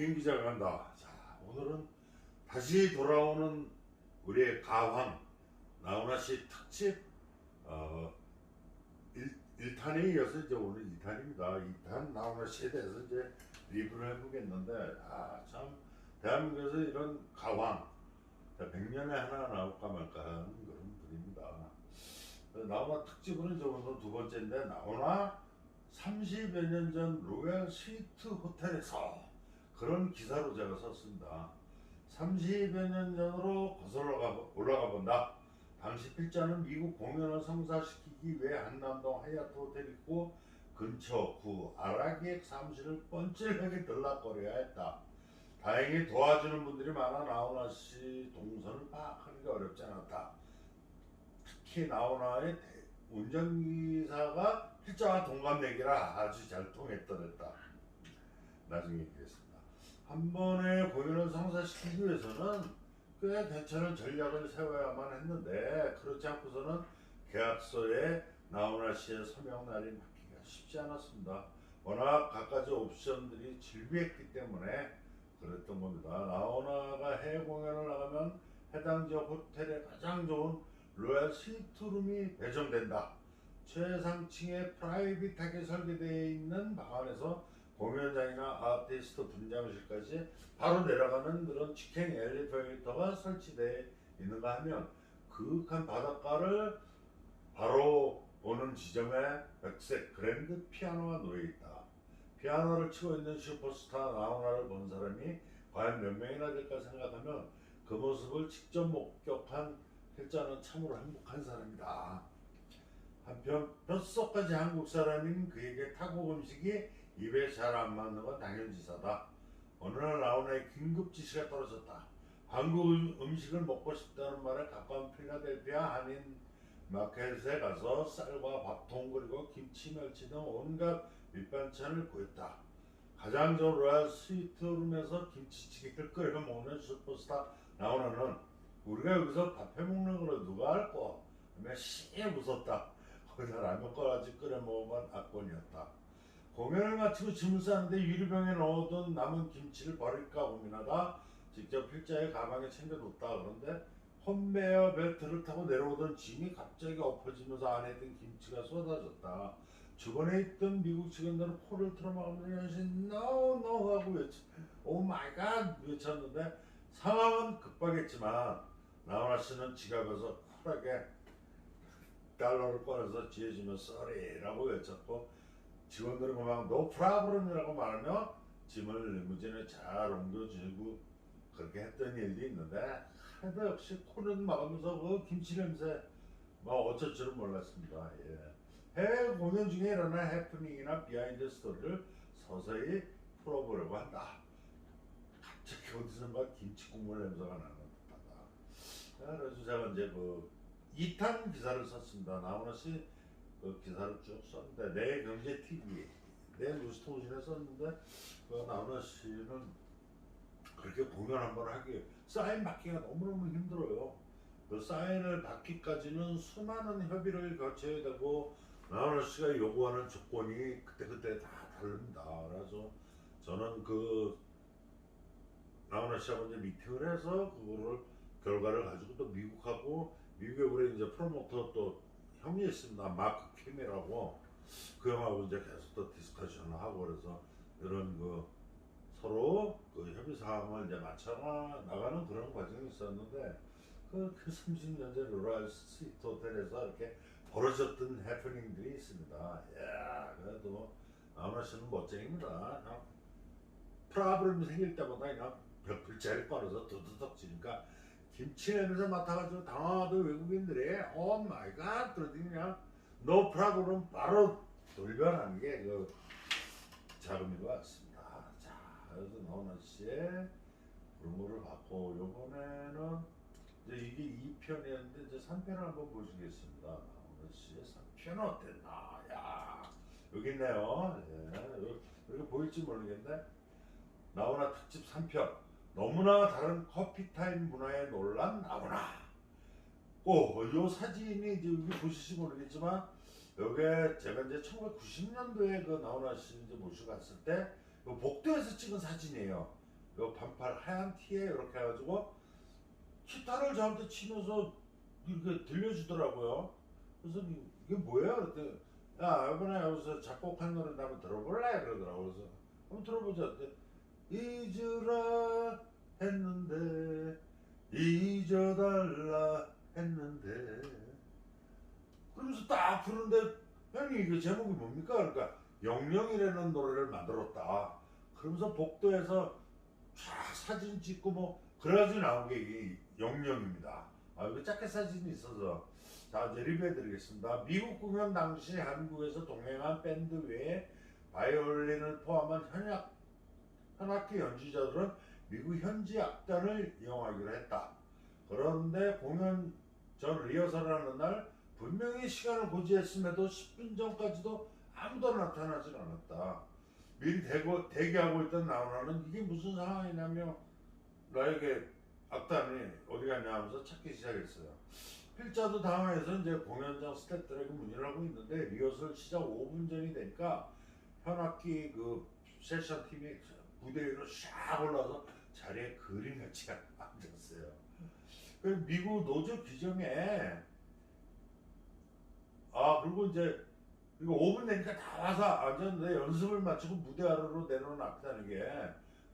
김 기자가 간다. 자, 오늘은 다시 돌아오는 우리의 가왕 나훈아 씨 특집 어, 1, 1탄에 이어서 이제 오늘 2탄입니다. 2탄 나훈아 씨에 대해서 이제 리뷰를 해보겠는데 아, 참 대한민국에서 이런 가왕 100년에 하나 나올까 말까 하는 그런 분입니다. 나훈아 특집은 이제 오늘 두 번째인데 나훈아 30여 년 전 로얄 스위트 호텔에서 그런 기사로 제가 썼습니다. 30여 년 전으로 거슬러 가- 올라가 본다. 당시 필자는 미국 공연을 성사시키기 위해 한남동 하얏트 호텔 있고 근처 구 아라기액 사무실을 뻔질하게 들락거려야 했다. 다행히 도와주는 분들이 많아 나훈아 씨 동선을 파악하기가 어렵지 않았다. 특히 나훈아의 대- 운전기사가 필자와 동갑내기라 아주 잘 통했더랬다. 나중에 얘기했습니다. 한 번의 공연을 성사시키기 위해서는 꽤 괜찮은 전략을 세워야만 했는데 그렇지 않고서는 계약서에 나훈아 씨의 서명 날이 맞기가 쉽지 않았습니다. 워낙 갖가지 옵션들이 질비했기 때문에 그랬던 겁니다. 나훈아가 해외 공연을 나가면 해당 지역 호텔에 가장 좋은 로얄 스위트룸이 배정된다. 최상층의 프라이빗하게 설계되어 있는 방 안에서 공연장이나 아티스트 분장실까지 바로 내려가는 그런 직행 엘리베이터가 설치되어 있는가 하면 그윽한 바닷가를 바로 보는 지점에 백색 그랜드 피아노가 놓여 있다. 피아노를 치고 있는 슈퍼스타 나훈아를 본 사람이 과연 몇 명이나 될까 생각하면 그 모습을 직접 목격한 필자는 참으로 행복한 사람이다. 한편 뼛속까지 한국 사람인 그에게 타국 음식이 입에 잘 안 맞는 건 당연지사다. 어느 날 나훈아의 긴급 지시가 떨어졌다. 한국 음- 음식을 먹고 싶다는 말에 가까운 필라델피아 한인 마켓에 가서 쌀과 밥통 그리고 김치, 멸치 등 온갖 밑반찬을 구했다. 가장 좋은 스위트룸에서 김치찌개를 끓여 먹는 슈퍼스타 나훈아는 우리가 여기서 밥 해 먹는 걸 누가 할 거? 하며 씨 웃었다. 거기다 라면 꺼라지 끓여 먹으면 악권이었다. 공연을 마치고 짐을 싸는데 유리병에 넣어둔 남은 김치를 버릴까 고민하다 직접 필자의 가방에 챙겨뒀다. 그런데 컨베어 벨트를 타고 내려오던 짐이 갑자기 엎어지면서 안에 있던 김치가 쏟아졌다. 주변에 있던 미국 직원들은 코를 틀어막으면서 연신 no no 하고 외쳐 오 마이 갓 외쳤는데 상황은 급박했지만 나훈아 씨는 지갑에서 쿨하게 달러를 꺼내서 지어주며 쏘리라고 외쳤고 직원들은 그만 노 프라브럼이라고 말하며 짐을 리무진에 잘 옮겨주고 그렇게 했던 일도 있는데 하나도 역시 코는 막으면서 그 김치 냄새 뭐 어쩔 줄은 몰랐습니다. 예. 해외 공연 중에 일어난 해프닝이나 비하인드 스토리를 서서히 풀어보려고 한다. 갑자기 어디선가 김치 국물 냄새가 나는 듯하다. 아, 그래서 제가 이제 그 2탄 기사를 썼습니다. 나훈아 씨 그 기사를 쭉 썼는데 내 경제 TV, 내 뉴스통신에 썼는데 그 나훈아 씨는 그렇게 공연 한 번 하기 사인 받기가 너무너무 힘들어요. 그 사인을 받기까지는 수많은 협의를 거쳐야 되고 나훈아 씨가 요구하는 조건이 그때그때 다 다릅니다. 그래서 저는 그 나훈아 씨하고 이제 미팅을 해서 그거를 결과를 가지고 또 미국하고 미국에 우리 이제 프로모터 또 형이 있습니다. 마크 캠이라고 그 형하고 이제 계속 또 디스커션을 하고 그래서 이런 그 서로 그 협의 사항을 이제 맞춰 나가는 그런 과정이 있었는데 그, 그 30년 전 로얄 스위트 호텔에서 이렇게 벌어졌던 해프닝들이 있습니다. 야 그래도 나훈아 씨는 멋쟁입니다. 그냥 프라블럼이 생길 때마다 그냥 벽필자를 꺼내서 두두덕 지니까 김치 냄새 맡아가지고 당황하던 외국인들이 오 마이 갓 그러더니 그냥 노 프라블럼 바로 돌변하는 게 그 자금인 것 같습니다. 자 그래서 나훈아 씨의 루머를 받고 요번에는 이제 이게 2편이었는데 이제 3편을 한번 보시겠습니다. 나훈아 씨의 3편 어땠나? 야 여기 있네요. 예, 여기, 여기 보일지 모르겠는데 나훈아 특집 3편 너무나 다른 커피타임 문화에 놀란 나훈아 오, 요 사진이 이제 여기 보실지 모르겠지만 여기에 제가 이제 1990년도에 그 나훈아 씨 이제 모시고 갔을 때 복도에서 찍은 사진이에요. 이 반팔 하얀 티에 이렇게 해가지고 기타를 저한테 치면서 이렇게 들려주더라고요. 그래서 이게 뭐야? 그랬더니 야 이번에 여기서 작곡한 노래인데 한번 들어볼래? 그러더라고. 그래서 한번 들어보자. 잊으라 했는데 잊어달라 했는데 그러면서 딱 부르는데 형님 이게 제목이 뭡니까? 그러니까 영영이라는 노래를 만들었다. 그러면서 복도에서 쫙 사진 찍고 뭐 그래가지고 나온 게 이게 영영입니다. 아 이거 짧게 사진이 있어서 자 이제 리뷰해 드리겠습니다. 미국 공연 당시 한국에서 동행한 밴드 외에 바이올린을 포함한 현악 현악기 연주자들은 미국 현지 악단을 이용하기로 했다. 그런데 공연 전 리허설하는 날 분명히 시간을 고지했음에도 10분 전까지도 아무도 나타나질 않았다. 미리 대고, 대기하고 있던 나훈아는 이게 무슨 상황이냐며 나에게 악단이 어디 갔냐 하면서 찾기 시작했어요. 필자도 당황해서 이제 공연장 스태프들에게 문의를 하고 있는데 리허설 시작 5분 전이 되니까 현악기 그 세션 팀이 무대 위로 샥 올라서 자리에 그림같이 앉았어요. 그 미국 노조 규정에 아 그리고 이제 이거 5분 되니까 다 와서 앉았는데 연습을 마치고 무대 아래로 내려오는 악단에게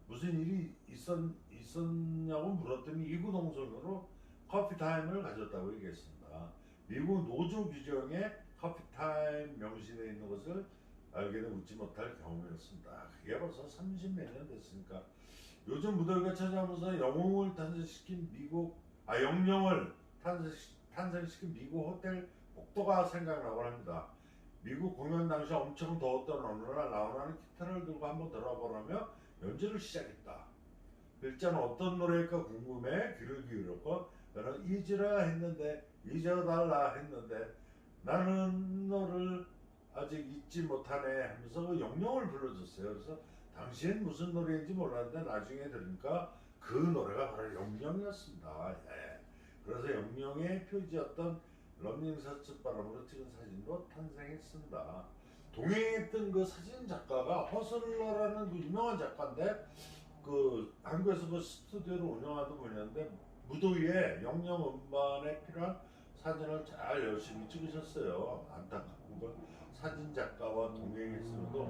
무슨 일이 있었, 있었냐고 물었더니 이구동성으로 커피 타임을 가졌다고 얘기했습니다. 미국 노조 규정에 커피 타임 명시되어 있는 것을 알게는 웃지 못할 경험이었습니다. 그게 벌써 30몇 년 됐으니까 요즘 무더기가 찾아오면서 영웅을 탄생시킨 미국 아 영령을 탄생시, 탄생시 킨 미국 호텔 복도가 생각나곤 합니다. 미국 공연 당시 엄청 더웠던 어느 날 나훈아는 기타를 들고 한번 들어보라며 연주를 시작했다. 글자는 어떤 노래일까 궁금해 귀를 기울였고 나는 잊으라 했는데 잊어달라 했는데 나는 너를 아직 잊지 못하네 하면서 그 영령을 불러줬어요. 그래서 당시엔 무슨 노래인지 몰랐는데 나중에 들으니까 그 노래가 바로 영령이었습니다. 예. 그래서 영령의 표지였던 런닝 셔츠 바람으로 찍은 사진으로 탄생했습니다. 동행했던 그 사진 작가가 허슬러라는 그 유명한 작가인데 그 한국에서 그 스튜디오를 운영하던 분이었는데 무도위에 영영 음반에 필요한 사진을 잘 열심히 찍으셨어요. 안타까운 건 사진 작가와 동행했음에도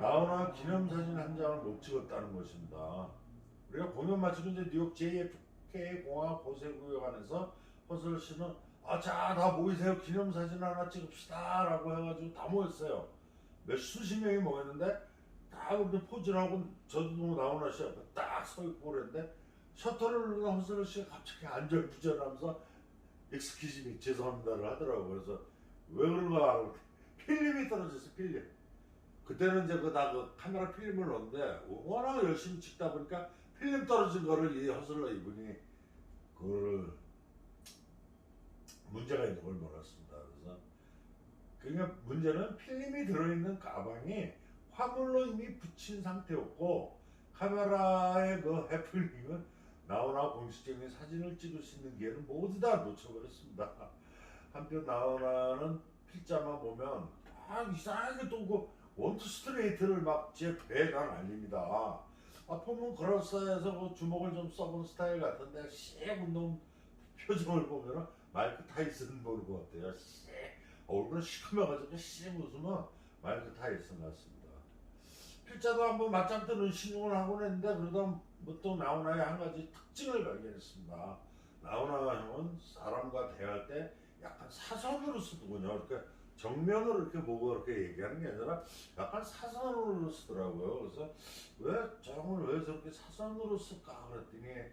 나훈아 기념사진 한 장을 못 찍었다는 것입니다. 우리가 공연 마치고 이제 뉴욕 JFK 공항 보세구역 안에서 허슬 씨는 아 자 다 모이세요 기념사진 하나 찍읍시다 라고 해가지고 다 모였어요. 몇 수십 명이 모였는데 다 그렇게 포즈를 하고 저도 나훈아 씨 앞에 딱 서 있고 그랬는데 셔터를 누르는 허슬 씨가 갑자기 안절부절하면서 익스키즈미 죄송합니다를 하더라고 그래서 왜 그런가 필름이 떨어졌어 필름 그때는 이제 그다 그 카메라 필름을 넣는데 워낙 열심히 찍다 보니까 필름 떨어진 거를 이 허슬러 이분이 그거를 문제가 있는 걸 몰랐습니다. 그래서 그러니까 문제는 필름이 들어있는 가방이 화물로 이미 붙인 상태였고 카메라의 그 해플링은 나훈아 공식적인 사진을 찍을 수 있는 기회를 모두 다 놓쳐버렸습니다. 한편 나훈아는 필자만 보면 딱 이상하게 또그 원투 스트레이트를 막제 배가 날립니다. 아, 보면 그럴싸해서 그 주먹을 좀 써본 스타일 같은데 씩 운동 표정을 보면은 마이크 타이슨 보는 것 같아요. 씩 얼굴은 시커매가지고 씩 웃으면 마이크 타이슨 같습니다. 필자도 한번 맞짱 뜨는 신용을 하곤 했는데 그러다 뭐또 나훈아의 한 가지 특징을 발견했습니다. 나훈아 형은 사람과 대할 때 약간 사선으로 쓰더군요. 이렇게 정면으로 이렇게 보고 이렇게 얘기하는 게 아니라 약간 사선으로 쓰더라고요. 그래서 왜 저형을 왜 저렇게 사선으로 쓸까 그랬더니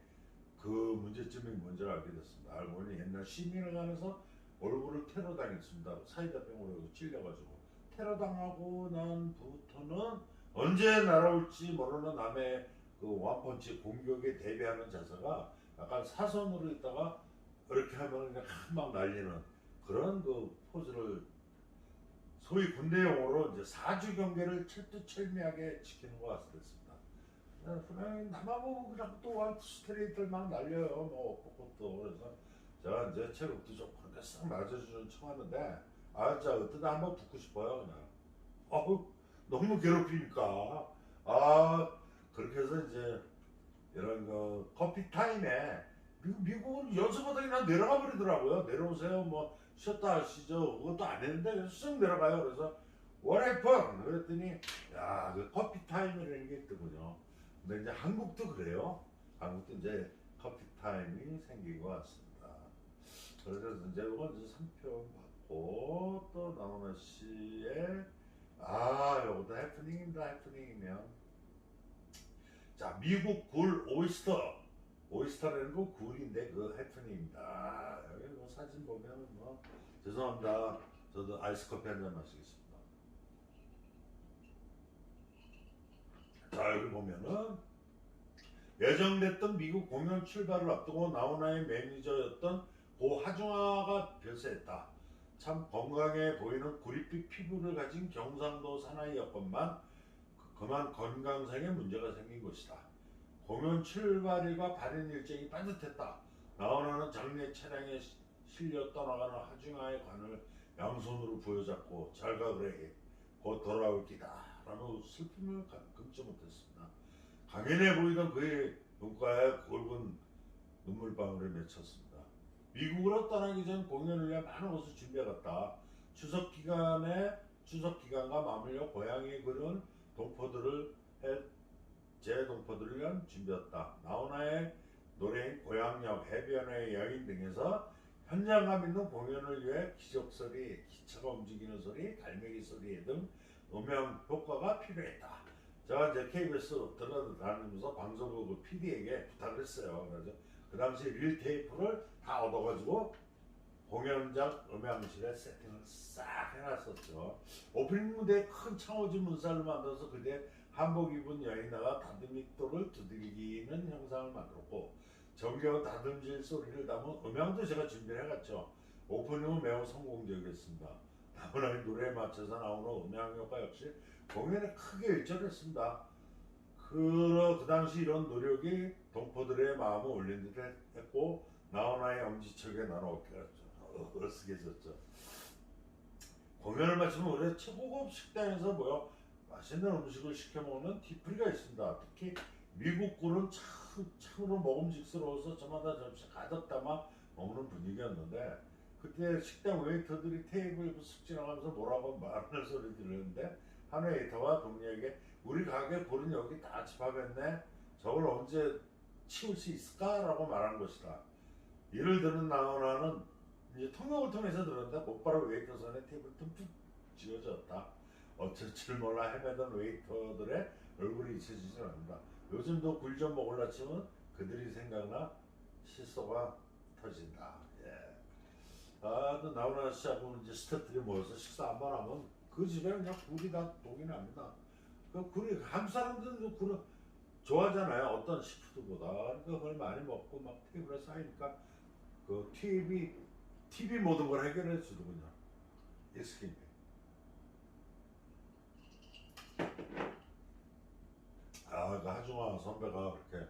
그 문제점이 뭔지 알게 됐습니다. 알고 보니 옛날 시민을 하면서 얼굴을 테러 당했습니다. 사이다병으로 찔려가지고 테러 당하고 난부터는 언제 날아올지 모르는 남의 그 원펀치 공격에 대비하는 자세가 약간 사선으로 있다가 이렇게 하면 그냥 막 날리는 그런 그 포즈를 소위 군대 용어로 이제 사주 경계를 철두철미하게 지키는 것 같습니다. 그냥 남아보고 그냥 또 원투 스트레이트를 막 날려요. 뭐 벚꽃도 그래서 제가 이제 체력도 좀 그렇게 싹 맞아주는 척하는데 아 진짜 어떠다 한번 붙고 싶어요 그냥. 어우 너무 괴롭히니까 아 그렇게 해서 이제 이런 그 커피 타임에 미국, 미국은 연습하다가 내려가 버리더라고요. 내려오세요. 뭐 쉬었다 하시죠. 그것도 안 했는데 그냥 쓱 내려가요. 그래서 happened? 그랬더니 야 그 커피 타임이라는 게 있더군요. 근데 이제 한국도 그래요. 한국도 이제 커피 타임이 생기고 왔습니다. 그래서 이제 이거 이제 3표 받고 또 나훈아 씨의 아 요것도 해프닝입니다. 해프닝이면 자 미국 굴 오이스터 오이스터라는 거 굴인데 그 해프닝입니다. 여기 뭐 사진 보면 뭐 죄송합니다. 저도 아이스 커피 한 잔 마시겠습니다. 자 여기 보면은 예정됐던 미국 공연 출발을 앞두고 나훈아의 매니저였던 고 하중아가 별세했다. 참 건강해 보이는 구릿빛 피부를 가진 경상도 사나이였건만 그- 그만 건강상에 문제가 생긴 것이다. 공연 출발일과 발인 일정이 빠듯했다. 나훈아는 장례 차량에 시- 실려 떠나가는 하중아의 관을 양손으로 부여잡고 잘가 그래 곧 돌아올 기다 라며 슬픔을 가- 금치 못했습니다. 강연해 보이던 그의 눈가에 굵은 눈물방울이 맺혔습니다. 미국으로 떠나기 전 공연을 위해 많은 것을 준비해갔다. 추석 기간에 추석 기간과 맞물려 고향에 그런 동포들을 해, 제 동포들을 위한 준비했다. 나훈아의 노래인 고향역, 해변의 여인 등에서 현장감 있는 공연을 위해 기적 소리, 기차가 움직이는 소리, 갈매기 소리 등 음향 효과가 필요했다. 제가 이제 KBS 들어다니면서 방송국 PD에게 부탁을 했어요. 그래서 그 당시 릴 테이프를 다 얻어가지고 공연장 음향실에 세팅을 싹 해놨었죠. 오프닝 무대에 큰 창호지 문살을 만들어서 그때 한복 입은 여인아가 다듬이돌을 두들기는 형상을 만들었고 정겨운 다듬질 소리를 담은 음향도 제가 준비를 해갔죠. 오프닝은 매우 성공적이었습니다. 나훈아의 노래에 맞춰서 나오는 음향 효과 역시 공연에 크게 일조했습니다. 그, 그 당시 이런 노력이 동포들의 마음을 올린 듯 했고 나훈아의 엄지척에 나는 어깨가 으쓱해졌죠. 공연을 마치면 우리 최고급 식당에서 뭐요 맛있는 음식을 시켜 먹는 디프리가 있습니다. 특히 미국 굴은 참 참으로 먹음직스러워서 저마다 점심 가득 담아 먹는 분위기였는데 그때 식당 웨이터들이 테이블 쓱 지나가면서 뭐라고 말하는 소리 들었는데 한 웨이터가 동료에게 우리 가게 굴은 여기 다 집합했네. 저걸 언제 치울 수 있을까 라고 말한 것이다. 이를 들은 나훈아는 이제 통역을 통해서 들었는데 곧바로 웨이터 선에 테이블 듬뿍 지어졌다. 어쩔 줄 몰라 헤매던 웨이터들의 얼굴이 잊혀지지 않는다. 요즘도 굴 좀 먹을라 치면 그들이 생각나 실소가 터진다. 예. 아, 또 나훈아 씨하고 이제 스태프들이 모여서 식사 한 번 하면 그 집에 그냥 굴이 다 독이 납니다. 그 굴이 한국 사람들은 그 굴을 좋아하잖아요. 어떤 시푸드보다. 그러니까 그걸 많이 먹고 막 테이블에 쌓이니까 그 TV TV 모든 걸 해결해 주더군요. 익스킨. 아, 그 하중아 선배가 그렇게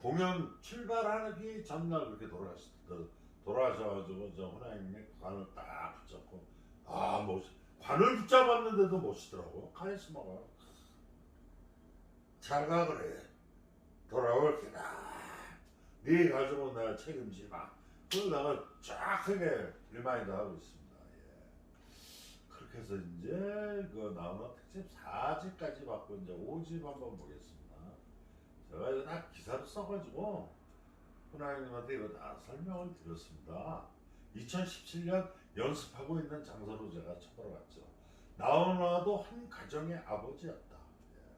공연 출발하기 전날 그렇게 돌아가시 돌아가셔가지고 저 호나님의 관을 딱 붙잡고 아 멋. 관을 붙잡았는데도 멋있더라고. 카리스마가. 잘가 그래. 돌아올 게다. 네 가지고 내가 책임지 마. 그걸 내가 쫙 크게 리마인드 하고 있습니다. 해서 이제 그 나오는 특집 4집까지 받고 이제 5집 한번 보겠습니다. 제가 이거 다 기사로 써가지고 훈아님한테 이거 다 설명을 드렸습니다. 2017년 연습하고 있는 장소로 제가 쳐보러 갔죠. 나훈아도 한 가정의 아버지였다. 예.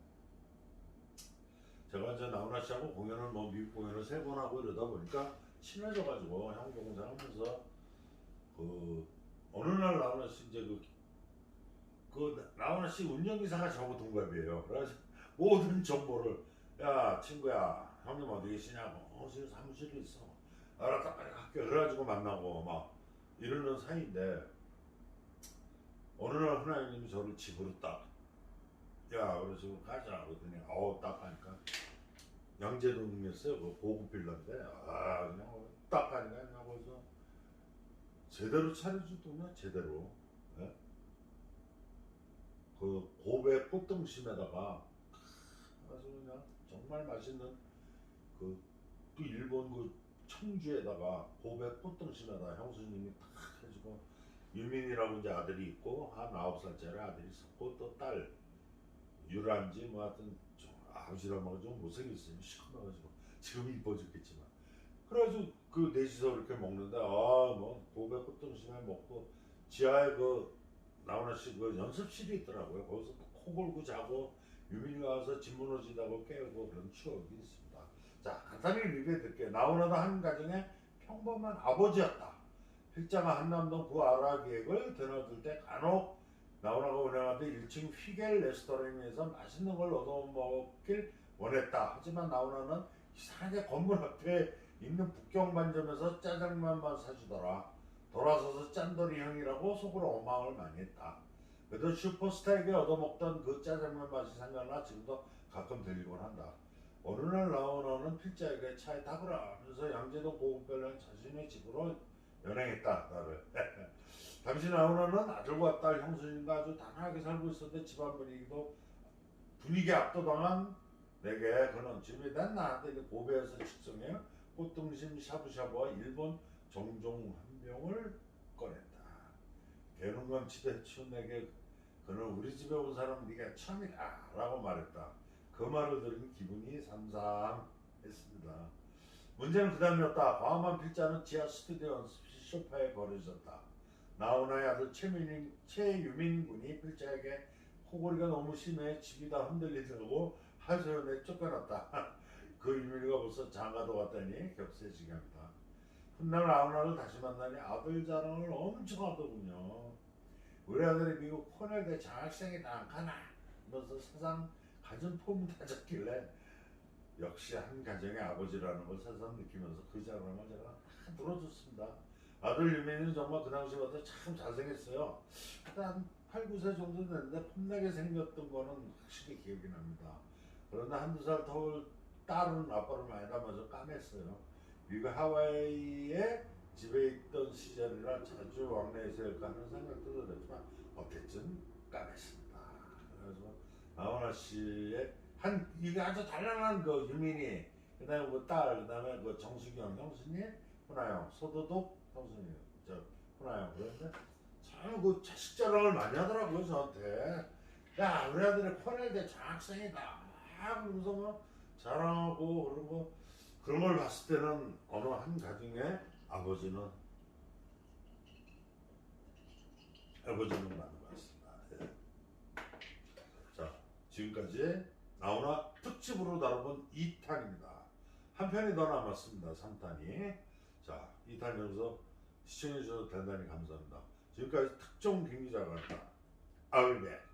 제가 이제 나훈아 씨하고 공연을 뭐 미국 공연을 세 번 하고 이러다 보니까 친해져가지고 형 동생 하면서 그 어느 날 나훈아 씨 이제 그, 그 나훈아 씨 운전기사가 저하고 동갑이에요. 그래서 모든 정보를 야 친구야 형님 어디 계시냐고 어 지금 사무실에 있어. 알았다 빨리 갈게. 그래가지고 만나고 막 이러는 사이인데 어느 날 훈아님이 저를 집으로 딱 야, 그래서 지금 가자. 그랬더니, 어우, 딱 하니까. 양재동이었어요. 그 고급 빌라인데, 아, 그냥 딱 하니까 그냥 거기서 제대로 차려주더냐, 제대로. 예? 그 고배 꽃등심에다가 아주 그냥 정말 맛있는 그 또 일본 그 청주에다가 고백 꽃등심에다 형수님이 탁 해주고 유민이라고 이제 아들이 있고 한 아홉 살짜리 아들이 있었고 또 딸 유란지 뭐 하여튼 좀 아버지랑 막좀 못생겼어요 시커매가지고 지금 이뻐 죽겠지만. 그래가지고 그 넷이서 이렇게 먹는데 아 뭐 고백 꽃등심에 먹고 지하에 그 나훈아 씨그 연습실이 있더라고요 거기서 또코 골고 자고 유민이가 와서 집 무너지다고 깨우고 그런 추억이 있습니다. 자 간단히 리뷰해 드릴게요. 나훈아도 한 가정의 평범한 아버지였다. 필자가 한남동 구 아라 기획을 드나들 때 간혹 나훈아가 운영하던 1층 휘겔 레스토랑에서 맛있는 걸 얻어먹길 원했다. 하지만 나훈아는 이상하게 건물 앞에 있는 북경 반점에서 짜장면만 사주더라. 돌아서서 짠돌이 형이라고 속으로 원망을 많이 했다. 그래도 슈퍼스타에게 얻어먹던 그 짜장면 맛이 생각나 지금도 가끔 들리곤 한다. 어느 날 나오너는 필자에게 차에 타거라 하면서 양재동 고급별랑 자신의 집으로 연행했다 나를. 당시 나오너는 아들과 딸 형수님과 아주 단아하게 살고 있었는데 집안 분위기도 분위기 압도당한 내게 그는 집에 난 나한테 이제 고베에서 직송해 꽃등심 샤브샤브와 일본 정종 한 병을 꺼냈다. 개는 건 집에 치운 내게 그는 우리 집에 온 사람 네가 처음이다 라고 말했다. 그 말을 들은 기분이 삼삼했습니다. 문제는 그 다음이었다. 과감한 필자는 지하 스튜디오 연습실 소파에 버려졌다. 나훈아의 아들 최민인, 최유민 군이 필자에게 코골이가 너무 심해 집이 다 흔들리더라고 하소연에 쫓겨났다. 그 유민이가 벌써 장가도 갔다니 격세지게 합니다. 훗날 나훈아를 다시 만나니 아들 자랑을 엄청 하더군요. 우리 아들이 미국 코넬대 장학생이다 안 가나? 하면서 세상 가진 폼 다졌길래 역시 한 가정의 아버지라는 걸 새삼 느끼면서 그 자랑을 제가 다 들어줬습니다. 아들 유민이는 정말 그 당시보다 참 잘생겼어요. 한 8, 9세 정도 됐는데 폼나게 생겼던 거는 확실히 기억이 납니다. 그런데 한두 살 더 딸은 아빠를 많이 닮아서 까맸어요. 미국 하와이에 집에 있던 시절이라 자주 왕래해서 할까 하는 생각도 들었지만 어쨌든 까맸습니다. 그래서 나훈아 씨의 한 이게 아주 단란한 그 유민이 그다음에 그딸 그다음에 그 정수경 형수님 훈아형 소도독 형수님 저 훈아형 그런데 참 그 자식 자랑을 많이 하더라고요 저한테 야 우리 아들이 코넬대 장학생이다 그러면서 뭐 자랑하고 그러고 그런 걸 봤을 때는 어느 한 가정의 아버지는 아버지는 맞는 것 같습니다. 예. 자 지금까지 나오나 특집으로 다뤄본 2탄입니다. 한 편이 더 남았습니다. 3탄이. 자 2탄 여기서 시청해주셔서 대단히 감사합니다. 지금까지. I'll be back.